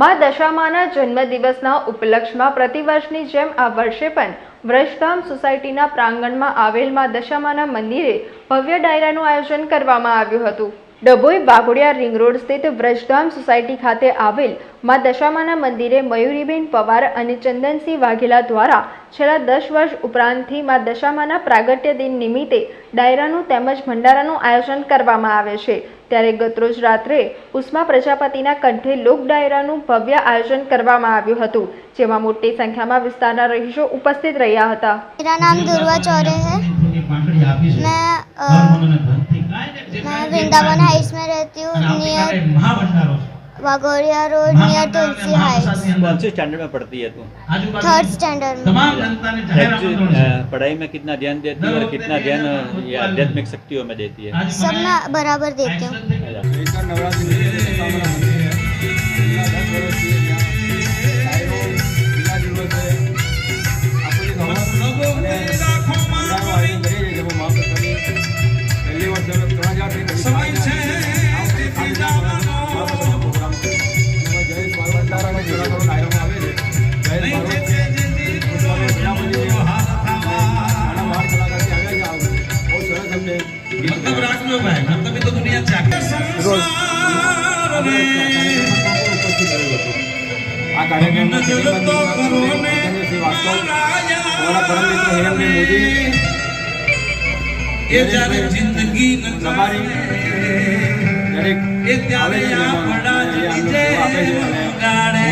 મા દશામાના જન્મદિવસના ઉપલક્ષમાં પ્રતિવર્ષની જેમ આ વર્ષે પણ વ્રજધામ સોસાયટીના પ્રાંગણમાં આવેલ મા દશામાના મંદિરે ભવ્ય ડાયરાનું આયોજન કરવામાં આવ્યું હતું. ડભોઈ વાઘોડિયા રિંગ રોડ સ્થિત વ્રજધામ સોસાયટી ખાતે આવેલ મા દશામાના મંદિરે મયુરીબેન પવાર અને ચંદનસિંહ વાઘેલા દ્વારા છેલ્લા દસ વર્ષ ઉપરાંતથી મા દશામાના પ્રાગટ્ય દિન નિમિત્તે ડાયરાનું તેમજ ભંડારાનું આયોજન કરવામાં આવે છે ત્યારે ગતરોજ રાત્રે ઉષ્મા પ્રજાપતિના કંઠે લોક ડાયરાનું ભવ્ય આયોજન કરવામાં આવ્યું હતું જેમાં મોટી સંખ્યામાં વિસ્તારના રહીશો ઉપસ્થિત રહ્યા હતા મેરા નામ ધ્રુવા ચૌરે હૈ મેં मैं वृंदावन हाइट्स में रहती हूँ near Vagoriya road near Tulsi heights. कौन से स्टैंडर्ड में पढ़ती है तू? थर्ड स्टैंडर्ड में। तमाम जनता ने ज़ाहिर आमंत्रण છે. पढ़ाई में कितना ध्यान देती है और कितना ध्यान ये आध्यात्मिक शक्तियों में देती है। सब मैं बराबर देती हूँ। એ જ્યારે જિંદગી રબારી દરેક એ ત્યારે આ સેવા આપે છે